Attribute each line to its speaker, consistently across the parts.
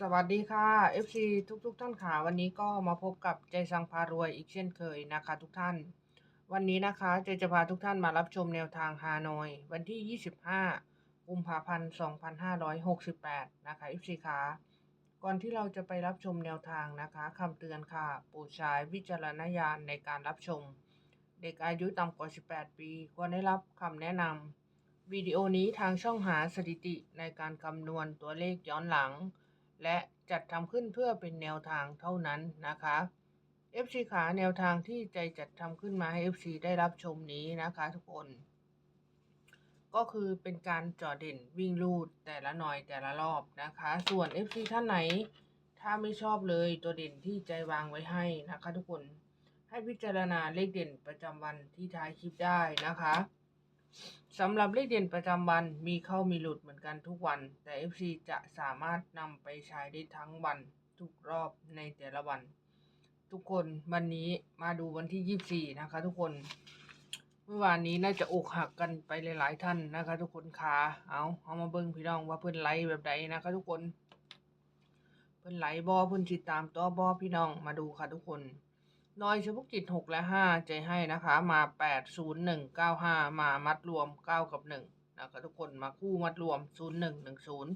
Speaker 1: สวัสดีค่ะ FC ทุกทุกๆท่านค่ะ วันนี้ก็มาพบกับใจสังพารวยอีกเช่นเคยนะคะ ทุกท่าน วันนี้นะคะใจจะพาทุกท่านมารับชมแนวทางฮานอย วันที่ 25 กุมภาพันธ์ 2568 นะคะ FC ค่ะ ก่อนที่เราจะไปรับชมแนวทางนะคะคำเตือนค่ะโปรดใช้วิจารณญาณในการรับชม เด็กอายุต่ำกว่า 18 ปีควรได้รับคำแนะนำวิดีโอนี้ทางช่องหาสถิติในการคำนวณตัวเลขย้อนหลัง และจัดทำขึ้นเพื่อเป็นแนวทางเท่านั้นนะคะ FC ขาแนวทางที่ใจจัดทำขึ้นมาให้ FC ได้รับชมนี้นะคะทุกคน ก็คือเป็นการจ่อเด่นวิ่งลูดแต่ละหน่อยแต่ละรอบนะคะ ส่วน FC ท่านไหน ถ้าไม่ชอบเลยตัวเด่นที่ใจวางไว้ให้นะคะ ทุกคนให้พิจารณาเลขเด่นประจำวันที่ท้ายคลิปได้นะคะ สำหรับเลขเด่นประจำวันมีเข้ามีหลุดเหมือนกันทุกวัน แต่ FC จะสามารถนำไปใช้ได้ทั้งวันทุกรอบในแต่ละวัน ทุกคนวันนี้มาดูวันที่ 24 นะคะทุกคน เมื่อวานนี้น่าจะอกหักกันไปหลาย ๆ ท่านนะคะ ทุกคนคะเอาเอามาเบิ่งพี่น้องว่าเพื่อนไลฟ์แบบใดนะคะ ทุกคน เพื่อนไหลบอเพื่อนติดตามตัวบอพี่น้องมาดูค่ะทุกคน น้อยเฉพาะกิจหกและห้าใจให้นะคะ มาแปดศูนย์หนึ่งเก้าห้ามามัดรวมเก้ากับหนึ่งนะคะทุกคนมาคู่มัดรวมศูนย์หนึ่งหนึ่งศูนย์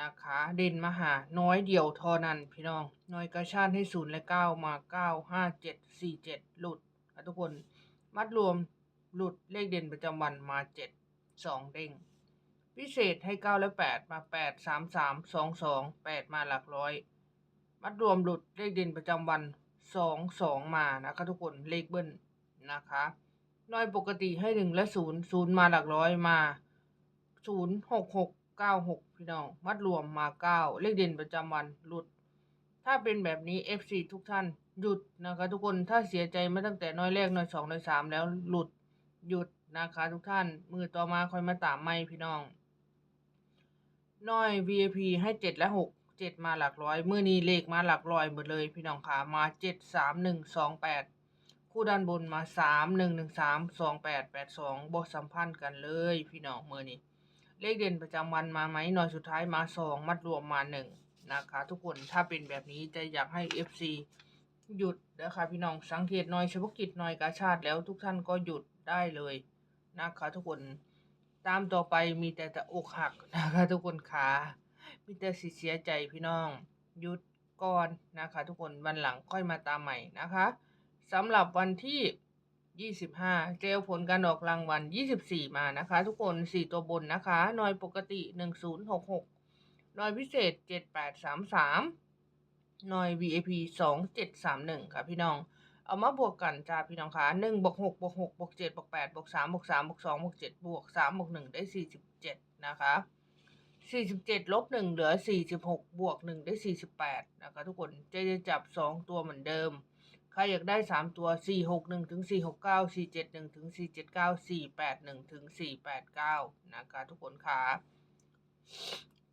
Speaker 1: นะคะเด่นมหาน้อยเดียวทอนันพี่น้อง น้อยกระชานให้ศูนย์และเก้ามาเก้าห้าเจ็ดสี่เจ็ดหลุดค่ะทุกคนมัดรวมหลุดเลขเด่นประจำวันมาเจ็ดสองเด้งพิเศษให้เก้าและแปดมาแปดสามสามสองสองแปดมาหลักร้อย มัดรวมหลุดเลขเด่นประจำวัน สองสองมานะคะทุกคนเลขเบิ้ลนะคะน้อยปกติให้หนึ่งและศูนย์ศูนย์มาหลักร้อยมาศูนย์หกหกเก้าหกพี่น้อง มัดรวมมาเก้าเลขเด่นประจำวันหลุด ถ้าเป็นแบบนี้ FC ทุกท่านหยุดนะคะทุกคนถ้าเสียใจมาตั้งแต่น้อยแรกน้อยสองน้อยสามแล้วหลุดหยุดนะคะ ทุกท่านมือต่อมาคอยมาตามไม่พี่น้อง น้อย VIP ให้เจ็ดและหก เจ็ดมาหลักร้อยเมื่อนี้เลขมาหลักร้อยหมดเลยพี่น้องค่ะมาเจ็ดสามหนึ่งสองแปดคู่ด้านบนมาสามหนึ่งหนึ่งสามสองแปดแปดสองบทสัมพันธ์กันเลยพี่น้องเมื่อนี้เลขเด่นประจำวันมาไหมหน่อยสุดท้ายมาสองมัดรวมมาหนึ่งนะคะทุกคนถ้าเป็นแบบนี้จะอยากให้ FC หยุดนะคะพี่น้องสังเกตหน่อยเฉพาะกิจหน่อยกาชาติแล้วทุกท่านก็หยุดได้เลยนะคะทุกคนตามต่อไปมีแต่จะอกหักนะคะทุกคนขา มีแต่สิเสียใจพี่น้องหยุดก่อนนะคะ ทุกคนวันหลังค่อยมาตามใหม่นะคะสำหรับวันที่ 25 เจลผลการออกรางวัล 24 มานะคะ ทุกคน 4 ตัวบนนะคะหน่วยปกติ 1066หน่วยพิเศษ 7833หน่วย VIP 2731 ค่ะพี่น้อง เอามาบวกกันจ้าพี่น้องคะหนึ่งบวกหกบวกหกบวกเจ็ดบวกแปดบวกสามบวกสามบวกสองบวกเจ็ดบวกสามบวกหนึ่งได้สี่สิบเจ็ดนะคะ สี่สิบเจ็ดลบหนึ่งเหลือสี่สิบหกบวกหนึ่งได้สี่สิบแปดนะคะทุกคนจจะจับสองตัวเหมือนเดิม ใครอยากได้สามตัวสี่หกหนึ่งถึงสี่หกเก้าสี่เจ็ดหนึ่งถึงสี่เจ็ดเก้าสี่แปดหนึ่งถึงสี่แปดเก้านะคะทุกคนค่ะ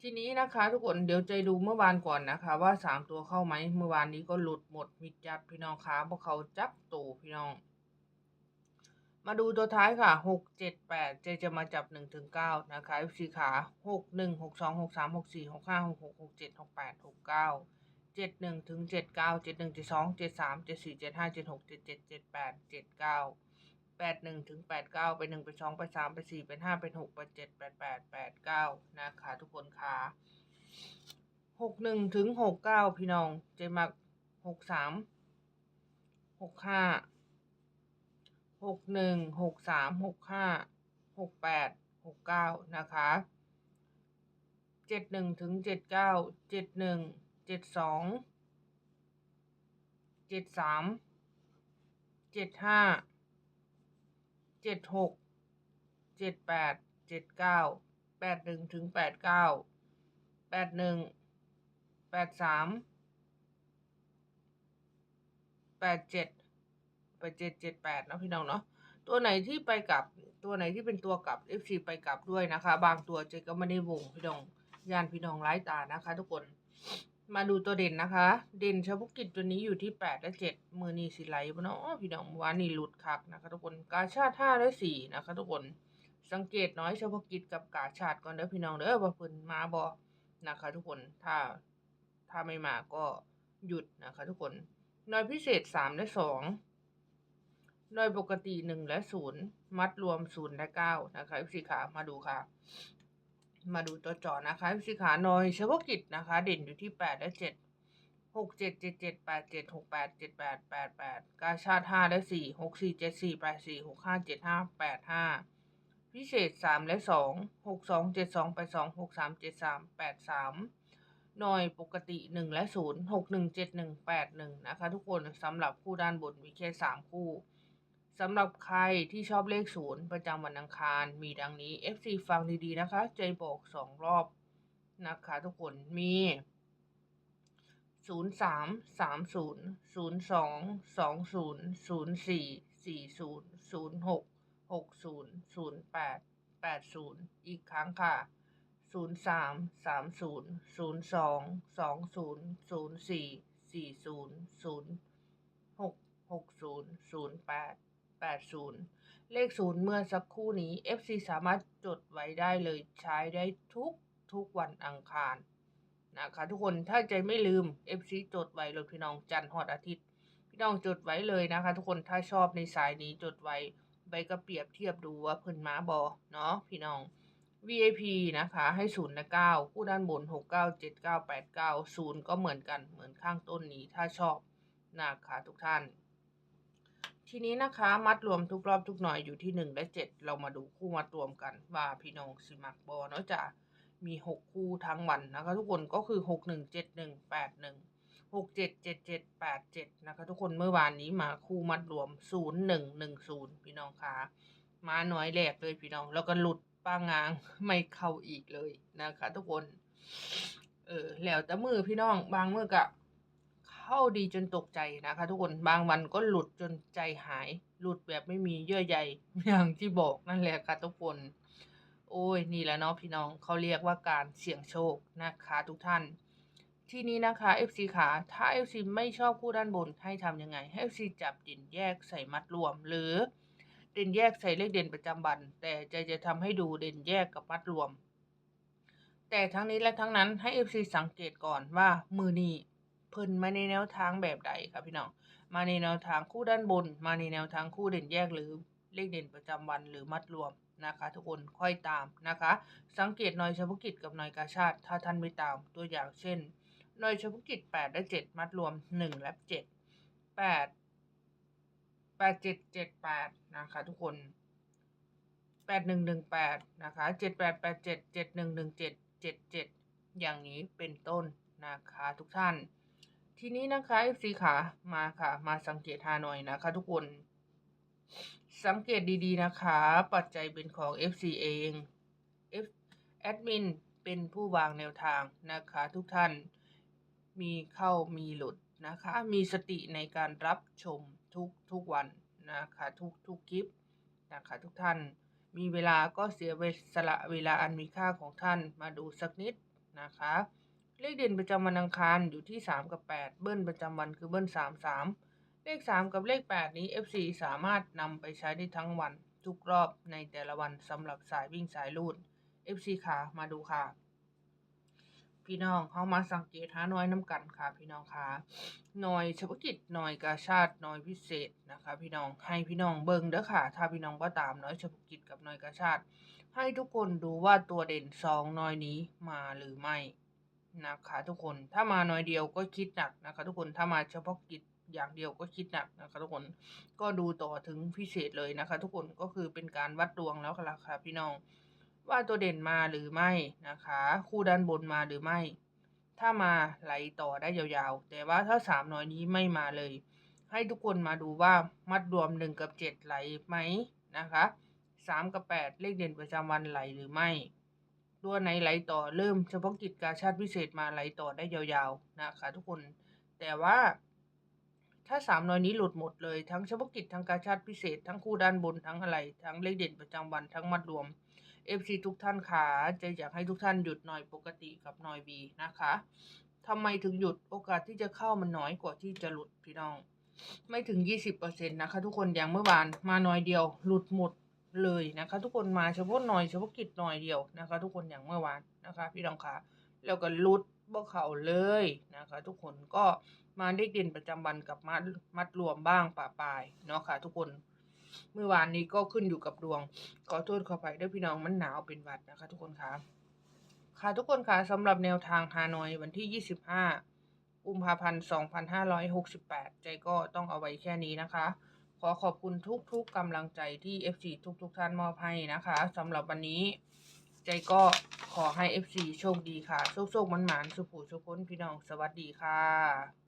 Speaker 1: ทีนี้นะคะทุกคนเดี๋ยวใจดูเมื่อวานก่อนนะคะ ว่าสามตัวเข้าไหมเมื่อวานนี้ก็หลุดหมดมิดจัดพี่น้องคะเพราะเขาจับตูพี่น้อง มาดูตัวท้ายค่ะหกเจ็ดแปดเจจะมาจับหนึ่งถึงเก้านะคะสีขาหกหนึ่งหกสองหกสามหกสี่หกห้าหกหกหกเจ็ดหกแปดหกเก้าเจ็ดหนึ่งถึงเจ็ดเก้าเจ็ดหนึ่งเจ็ดสองเจ็ดสามเจ็ดสี่เจ็ดห้าเจ็ดหกเจ็ดเจ็ดเจ็ดแปดเจ็ดเก้าแปดหนึ่งถึงแปดเก้าไปหนึ่งไปสองไปสามไปสี่ไปห้าไปหกไปเจ็ดแปดแปดแปดเก้านะคะ ทุกคนค่ะหกหนึ่งถึงหกเก้าพี่น้อง เจมักหกสาม หกหนึ่งหกสามหกห้าหกแปดหกเก้านะคะเจ็ดหนึ่งถึงเจ็ดเก้าเจ็ดหนึ่งเจ็ดสองเจ็ดสามเจ็ดห้าเจ็ดหกเจ็ดแปดเจ็ดเก้าแปดหนึ่งถึงแปดเก้าแปดหนึ่งแปดสามแปดเจ็ด แปเจ็ดเจ็ดแปดนะพี่น้องเนาะตัวไหนที่ไปกลับ ตัวไหนที่เป็นตัวกลับ FC ไปกลับด้วยนะคะ บางตัวเจก็ไม่ได้วงพี่น้องยานพี่น้องไร้ตานะคะ ทุกคนมาดูตัวเด่นนะคะ เด่นเฉพาะกิจตัวนี้อยู่ที่แปดและเจ็ดมือนีสิไลบ่เนาะพี่น้องวานนี่หลุดคักนะคะ ทุกคนกาชาติห้าและสี่นะคะ ทุกคนสังเกตน้อยเฉพาะกิจกับกาชาติก่อนเด้อพี่น้องเด้อว่เพิ่นมาบ่นะคะ ทุกคนถ้าถ้าไม่มาก็หยุดนะคะ ทุกคนหน่วยพิเศษสามและสอง หน่วยปกติหนึ่งและศูนย์มัดรวมศูนย์และเก้านะคะพี่ขามาดูค่ะ มาดูตัวจอนะคะพี่ขาหน่วยเฉพาะกิจนะคะ เด่นอยู่ที่แปดและเจ็ดหกเจ็ดเจ็ดเจ็ดแปดเจ็ดหกแปดเจ็ดแปดแปดแปดกาชาติห้าและสี่หกสี่เจ็ดสี่แปดสี่หกห้าเจ็ดห้าแปดห้าพิเศษสามและสองหกสองเจ็ดสองแปดสองหกสามเจ็ดสามแปดสามหน่วยปกติหนึ่งและศูนย์หกหนึ่งเจ็ดหนึ่งแปดหนึ่งนะคะ ทุกคนสำหรับคู่ด้านบนมีแค่สามคู่ สำหรับใครที่ชอบเลขศูนย์ประจำวันอังคารมีดังนี้ FC ฟังดีๆนะคะ ใจบอกสองรอบนะคะทุกคนมีศูนย์สามสามศูนย์ศูนย์สองสองศูนย์ศูนย์สี่สี่ศูนย์ศูนย์หกหกศูนย์ศูนย์แปดแปดศูนย์อีกครั้งค่ะศูนย์สามสามศูนย์ศูนย์สอง สองศูนย์ศูนย์สี่สี่ศูนย์ศูนย์หกหกศูนย์ศูนย์แปดศูนย์เลขศูนย์เมื่อสักครู่นี้ FC สามารถจดไว้ได้เลยใช้ได้ทุกทุกวันอังคารนะคะทุกคนถ้าใจไม่ลืม FC จดไว้เลยพี่น้องจันทร์หอดอาทิตย์ พี่น้องจดไว้เลยนะคะ ทุกคนถ้าชอบในสายนี้จดไว้ใบก็เปรียบเทียบดูว่าเพิ่นมาบอเนาะพี่น้อง VIP นะคะให้ศูนย์และเก้าผู้ด้านบนหกเก้าเจ็ดเก้าแปดเก้าศูนย์ก็เหมือนกันเหมือนข้างต้นนี้ถ้าชอบนะคะทุกท่าน ทีนี้นะคะ มัดรวมทุกรอบทุกหน่อยอยู่ที่หนึ่งและเจ็ดเรามาดูคู่มัดรวมกัน ว่าพี่น้องสิมักบอเนาะจะมีหกคู่ทั้งวันนะคะ ทุกคนก็คือหกหนึ่งเจ็ดหนึ่งแปดหนึ่งหกเจ็ดเจ็ดเจ็ดแปดเจ็ดนะคะทุกคนเมื่อวานนี้มาคู่มัดรวมศูนย์หนึ่งหนึ่งศูนย์พี่น้องคะมาน้อยแหลกเลยพี่น้อง แล้วก็หลุดป้างางไม่เข้าอีกเลยนะคะ ทุกคน เออแล้วแต่มือพี่น้องบางมือก็ เข้าดีจนตกใจนะคะ ทุกคนบางวันก็หลุดจนใจหาย หลุดแบบไม่มีเยื่อใยอย่างที่บอกนั่นแหละค่ะทุกคน โอ้ยนี่แหละเนาะพี่น้องเขาเรียกว่าการเสี่ยงโชคนะคะทุกท่าน ทีนี้นะคะ FC ขาถ้า FC ไม่ชอบคู่ด้านบนให้ทำยังไง ให้ FC จับเด่นแยกใส่มัดรวมหรือเด่นแยกใส่เลขเด่นประจำวัน แต่ใจจะทำให้ดูเด่นแยกกับมัดรวม แต่ทั้งนี้และทั้งนั้นให้ FC สังเกตก่อนว่ามือนี้ เพิ่นมาในแนวทางแบบใดครับพี่น้อง มาในแนวทางคู่ด้านบน มาในแนวทางคู่เด่นแยกหรือเลขเด่นประจำวันหรือมัดรวมนะคะทุกคนค่อยตามนะคะ สังเกตหน่อยเฉพาะกิจกับหน่อยกาชาติ ถ้าท่านไม่ตามตัวอย่างเช่นหน่วยเฉพาะกิจแปดและเจ็ดมัดรวมหนึ่งและเจ็ดแปดแปดเจ็ดเจ็ดแปดนะคะทุกคนแปดหนึ่งหนึ่งแปดนะคะเจ็ดแปดแปดเจ็ดเจ็ดหนึ่งหนึ่งเจ็ดเจ็ดเจ็ดอย่างนี้เป็นต้นนะคะทุกท่าน ทีนี้นะคะ FC ขามาค่ะ มาสังเกตฮาหน่อยนะคะ ทุกคน สังเกตดีๆนะคะ ปัจจัยเป็นของ FC เอง F แอดมินเป็นผู้วางแนวทางนะคะ ทุกท่านมีเข้ามีหลุดนะคะ มีสติในการรับชมทุกทุกวันนะคะ ทุกทุกคลิปนะคะ ทุกท่านมีเวลาก็เสียเวสละเวลาอันมีค่าของท่านมาดูสักนิดนะคะ เลขเด่นประจำวันอังคารอยู่ที่ 3 กับ 8 เบิ้ลประจำวันคือเบิ้ล3 3 เลข 3 กับเลข 8 นี้ FC สามารถนำไปใช้ได้ทั้งวัน ทุกรอบในแต่ละวันสำหรับสายวิ่งสายลูด FC ขามาดูค่ะ พี่น้องเขามาสังเกตหาน่อยน้ำกันค่ะ พี่น้องค่ะหน่อยเฉพาะกิจหน่อยกาชาติหน่อยพิเศษนะคะ พี่น้องให้พี่น้องเบิ่งเด้อค่ะ ถ้าพี่น้องก็ตามหน่อยเฉพาะกิจกับหน่อยกาชาติให้ทุกคนดูว่าตัวเด่นสองหน่อยนี้มาหรือไม่ นะคะทุกคน ถ้ามาหน่อยเดียวก็คิดหนักนะคะทุกคน ถ้ามาเฉพาะกิจอย่างเดียวก็คิดหนักนะคะทุกคน ก็ดูต่อถึงพิเศษเลยนะคะ ทุกคน ก็คือเป็นการวัดดวงแล้วค่ะค่ะพี่น้อง ว่าตัวเด่นมาหรือไม่นะคะ คู่ด้านบนมาหรือไม่ ถ้ามาไหลต่อได้ยาวๆ แต่ว่าถ้าสามน้อยนี้ไม่มาเลย ให้ทุกคนมาดูว่ามัดรวมหนึ่งกับเจ็ดไหลไหมนะคะสามกับแปดเลขเด่นประจำวันไหลหรือไม่ ตัวไหนไหลต่อเริ่มเฉพาะกิจการชาติพิเศษมาไหลต่อได้ยาวๆนะคะทุกคน แต่ว่า ถ้าสามน้อยนี้หลุดหมดเลยทั้งเฉพาะกิจทั้งการชาติพิเศษ ทั้งคู่ด้านบนทั้งอะไร ทั้งเลขเด่นประจำวันทั้งมัดรวม FC ทุกท่านขาจะอยากให้ทุกท่านหยุดหน่อยปกติกับหน่อยบีนะคะทำไมถึงหยุดโอกาสที่จะเข้ามันน้อยกว่าที่จะหลุดพี่น้อง ไม่ถึง 20%นะคะ ทุกคนอย่างเมื่อวานมาหน่อยเดียว หลุดหมด เลยนะคะ ทุกคนมาเฉพาะหน่อยเฉพาะกิจหน่อยเดียวนะคะ ทุกคนอย่างเมื่อวานนะคะ พี่น้องขาแล้วก็ลุดบ่เข้าเลยนะคะ ทุกคนก็มาเลขเด่นประจำวันกับมัดมัดรวมบ้างป่าปลายเนาะค่ะ ทุกคนเมื่อวานนี้ก็ขึ้นอยู่กับดวง ขอโทษขออภัยด้วยพี่น้องมันหนาวเป็นวัดนะคะ ทุกคนคะค่ะทุกคนคะสำหรับแนวทางฮานอยวันที่ 25กุมภาพันธ์ 2568 ใจก็ต้องเอาไว้แค่นี้นะคะ ขอขอบคุณทุกๆกำลังใจที่ FC ทุกๆท่านมอบให้นะคะสำหรับวันนี้ ใจก็ขอให้ FC โชคดีค่ะ โชคๆมันหมานสุขูสุขพ้นพี่น้องสวัสดีค่ะ